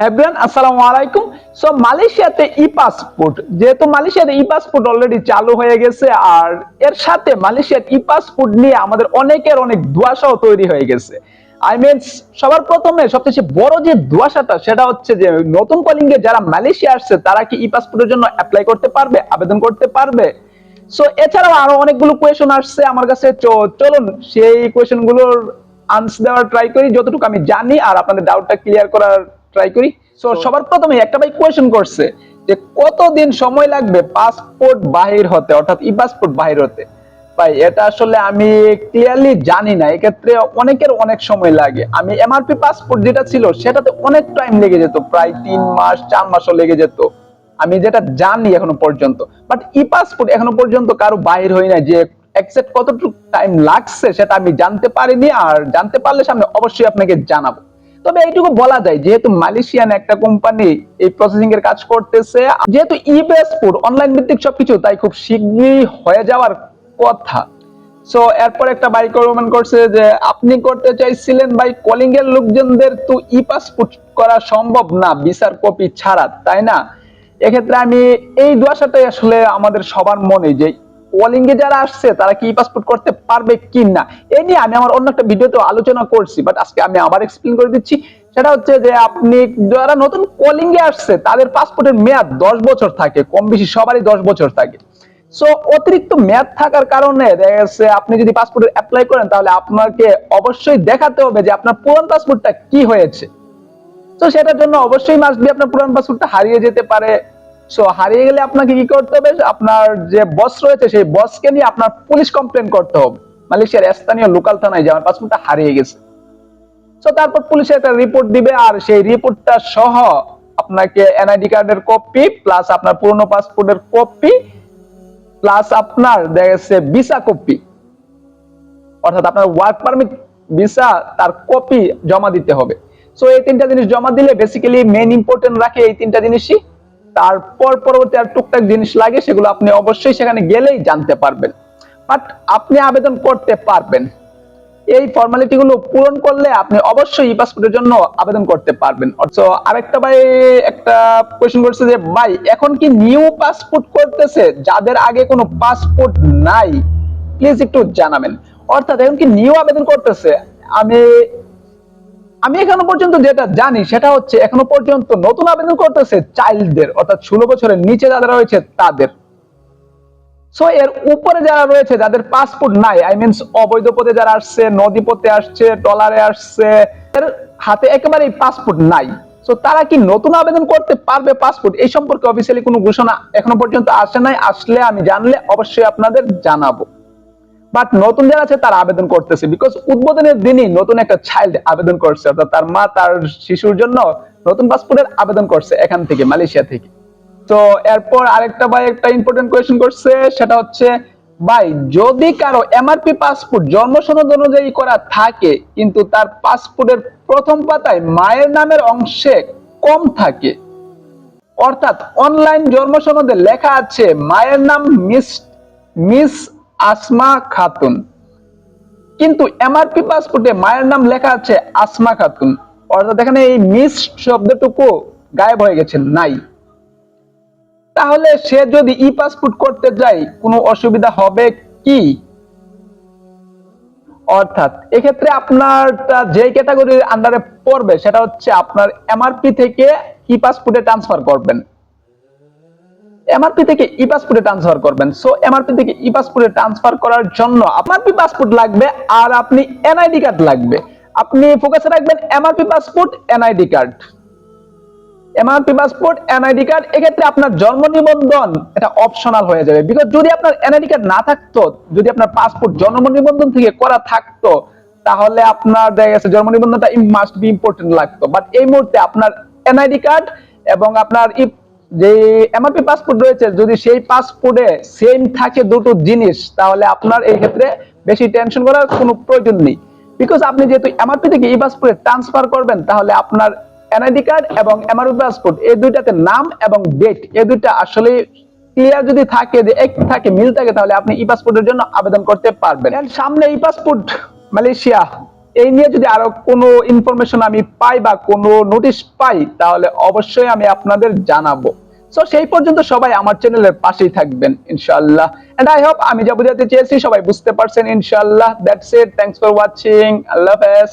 Everyone আসসালামু আলাইকুম। So মালয়েশিয়াতে ই পাসপোর্ট যেহেতু মালয়েশিয়াতে ই পাসপোর্ট অলরেডি চালু হয়ে গেছে, আর এর সাথে মালয়েশিয়ার ই পাসপোর্ট নিয়ে আমাদের অনেকের অনেক দুয়াশাও তৈরি হয়ে গেছে। আই মিন সবার প্রথমে সবচেয়ে বড় যে দুয়াশাটা, সেটা হচ্ছে যে নতুন কলিং যারা মালয়েশিয়া আসছে, তারা কি ই পাসপোর্টের জন্য অ্যাপ্লাই করতে পারবে, আবেদন করতে পারবে? সো এছাড়াও আরও অনেকগুলো কোয়েশন আসছে আমার কাছে। চলুন, সেই কোয়েশনগুলোর আনসার দেওয়ার ট্রাই করি। যতটুকু আমি জানি, আর আপনাদের ডাউটটা ক্লিয়ার করার ট্রাই করি। সো সবার প্রথমে একটা ভাই কোয়েশন করছে যে কতদিন সময় লাগবে পাসপোর্ট বাহির হতে অর্থাৎ ই পাসপোর্ট বাহির হতে? ভাই এটা আসলে আমি ক্লিয়ারলি জানি না। এক্ষেত্রে অনেকের অনেক সময় লাগে। আমি এমআরপি পাসপোর্ট যেটা ছিল সেটাতে অনেক টাইম লেগে যেত। প্রায় তিন মাস চার মাসও লেগে যেত। আমি যেটা জানি এখনও পর্যন্ত। বাট ই পাসপোর্ট এখনও পর্যন্ত কারও বাহির হয় না যে এক্সাক্ট কতটুকু টাইম লাগছে সেটা আমি জানতে পারিনি। আর জানতে পারলে সামনে অবশ্যই আপনাকে জানাব। তবে এইটুকু বলা যায়, যেহেতু মালয়েশিয়ান একটা কোম্পানি এই প্রসেসিং এর কাজ করতেছে, যেহেতু ই পাসপোর্ট অনলাইন ভিত্তিক সবকিছু, তাই খুব শীঘ্রই হয়ে যাওয়ার কথা। সো এরপর একটা বাইক কমেন্ট করছে যে আপনি করতে চাইছিলেন ভাই কলিং এর লোকজনদের তো ই পাসপোর্ট করা সম্ভব না ভিসার কপি ছাড়া, তাই না? এক্ষেত্রে আমি এই দুয়াশাটাই আসলে আমাদের সবার মনে যে কলিং যারা আসছে, তারা কি পাসপোর্ট করতে পারবে কি না এই নিয়ে আমি আমার অন্য একটা ভিডিওতে আলোচনা করছি বাট আজকে আমি আবার এক্সপ্লেন করে দিচ্ছি। সেটা হচ্ছে যে আপনি যারা নতুন কলিং এ আসছে, তাদের পাসপোর্টের মেয়াদ দশ বছর থাকে, কম বেশি সবারই দশ বছর থাকে। সো অতিরিক্ত মেয়াদ থাকার কারণে দেখা যাচ্ছে আপনি যদি পাসপোর্টের অ্যাপ্লাই করেন, তাহলে আপনাকে অবশ্যই দেখাতে হবে যে আপনার পুরান পাসপোর্টটা কি হয়েছে। তো সেটার জন্য অবশ্যই মাস্ট বি আপনার পুরান পাসপোর্টটা হারিয়ে যেতে পারে। সো হারিয়ে গেলে আপনাকে কি করতে হবে? আপনার যে বস রয়েছে, সেই বসকে নিয়ে আপনার পুলিশ কমপ্লেন করতে হবে। মালয়েশিয়ার স্থানীয় লোকাল থানায় যে আমার পাসপোর্টটা হারিয়ে গেছে। সো তারপর পুলিশে একটা রিপোর্ট দিবে, আর সেই রিপোর্টটা সহ আপনাকে এনআইডি কার্ডের কপি প্লাস আপনার পুরনো পাসপোর্টের কপি প্লাস আপনার দেখা ভিসা কপি অর্থাৎ আপনার ওয়ার্ক পারমিট ভিসা তার কপি জমা দিতে হবে। সো এই তিনটা জিনিস জমা দিলে বেসিক্যালি মেইন ইম্পর্টেন্ট রাখে এই তিনটা জিনিসই। তারপর পরবর্তী আর টুকটাক জিনিস লাগে, সেগুলো আপনি অবশ্যই সেখানে গেলেই জানতে পারবেন। বাট আপনি আবেদন করতে পারবেন। এই ফর্মালিটি গুলো পূরণ করলে আপনি অবশ্যই ই পাসপোর্টের জন্য আবেদন করতে পারবেন। তো আরেকটা ভাই, একটা কোয়েশ্চেন করছে যে, ভাই, এখন কি নিউ পাসপোর্ট করতেছে? যাদের আগে কোনো পাসপোর্ট নাই? প্লিজ একটু জানাবেন। অর্থাৎ এখন কি নিউ আবেদন করতেছে? আমি আমি এখনও পর্যন্ত যেটা জানি সেটা হচ্ছে এখনও পর্যন্ত নতুন আবেদন করতেছে চাইল্ডদের, অর্থাৎ ষোলো বছরের নিচে যারা রয়েছে তাদের। সো এর উপরে যারা রয়েছে, যাদের পাসপোর্ট নাই আই মিনস অবৈধ পথে যারা আসছে, নদী পথে আসছে টলারে আসছে, এর হাতে একেবারেই পাসপোর্ট নাই। সো তারা কি নতুন আবেদন করতে পারবে পাসপোর্ট এই সম্পর্কে অফিসিয়ালি কোনো ঘোষণা এখনও পর্যন্ত আসে নাই। আসলে আমি জানলে অবশ্যই আপনাদের জানাব। বাট নতুন যারা আছে, তারা আবেদন করতেছে। বিকজ উদ্বোধনের দিনই নতুন একটা চাইল্ড আবেদন করছে। অর্থাৎ তার মা তার শিশুর জন্য নতুন পাসপোর্টের আবেদন করছে এখান থেকে, মালয়েশিয়া থেকে। তো এরপর আরেকটা ভাই একটা ইম্পর্টেন্ট কোয়েশ্চেন করছে, সেটা হচ্ছে, ভাই, যদি কারও এমআরপি পাসপোর্ট জন্ম সনদ অনুযায়ী করা থাকে, কিন্তু তার পাসপোর্টের প্রথম পাতায় মায়ের নামের অংশে কম থাকে। অর্থাৎ অনলাইন জন্ম সনদে লেখা আছে, মায়ের নাম মিস মিস আসমা খাতুন। কিন্তু এমআরপি পাসপোর্টে মায়ের নাম লেখা আছে আসমা খাতুন। অর্থাৎ এখানে এই মিস শব্দটুকু গায়েব হয়ে গেছে, নাই। তাহলে সে যদি ই পাসপোর্ট করতে যায়, কোনো অসুবিধা হবে কি? অর্থাৎ এক্ষেত্রে আপনার যে ক্যাটাগরির আন্ডারে পড়বে, সেটা হচ্ছে আপনার এমআরপি থেকে ই পাসপোর্টে ট্রান্সফার করবেন। এমআরপি থেকে ই পাসপোর্টে ট্রান্সফার করবেন। সো এমআরপি থেকে ই পাসপোর্টে ট্রান্সফার করার জন্য এমআরপি পাসপোর্ট লাগবে আর আপনি এনআইডি কার্ড লাগবে। আপনি ফোকাসে রাখবেন MRP passport NID card MRP passport NID card এক্ষেত্রে আপনার জন্ম নিবন্ধন এটা অপশনাল হয়ে যাবে। বিকজ যদি আপনার এনআইডি কার্ড না থাকতো, যদি আপনার পাসপোর্ট জন্ম নিবন্ধন থেকে করা থাকতো, তাহলে আপনার দেখা গেছে জন্ম নিবন্ধনটা মাস্ট বি ইম্পর্টেন্ট লাগতো। বাট এই মুহূর্তে আপনার এনআইডি কার্ড এবং আপনার যে এমআরপি পাসপোর্ট রয়েছে, যদি সেই পাসপোর্টে সেম থাকে দুটো জিনিস, তাহলে আপনার এই ক্ষেত্রে বেশি টেনশন করার কোনো প্রয়োজন নেই। বিকজ আপনি যেহেতু এমআরপি থেকে ই পাসপোর্টে ট্রান্সফার করবেন, তাহলে আপনার এনআইডি কার্ড এবং এমআরপি পাসপোর্ট এই দুইটাতে নাম এবং ডেট এই দুইটা আসলে ক্লিয়ার যদি থাকে, যে এক থাকে, মিল থাকে, তাহলে আপনি ই পাসপোর্টের জন্য আবেদন করতে পারবেন। সামনে ই পাসপোর্ট মালয়েশিয়া এই নিয়ে যদি আরও কোনো ইনফরমেশন আমি পাই বা কোনো নোটিশ পাই, তাহলে অবশ্যই আমি আপনাদের জানাব। সো সেই পর্যন্ত সবাই আমার চ্যানেলের পাশেই থাকবেন, ইনশাআল্লাহ। এন্ড আই হোপ আমি যা বোঝাতে চেয়েছি সবাই বুঝতে পারছেন, ইনশাআল্লাহ। That's it thanks for watching আল্লাহ হাফেজ।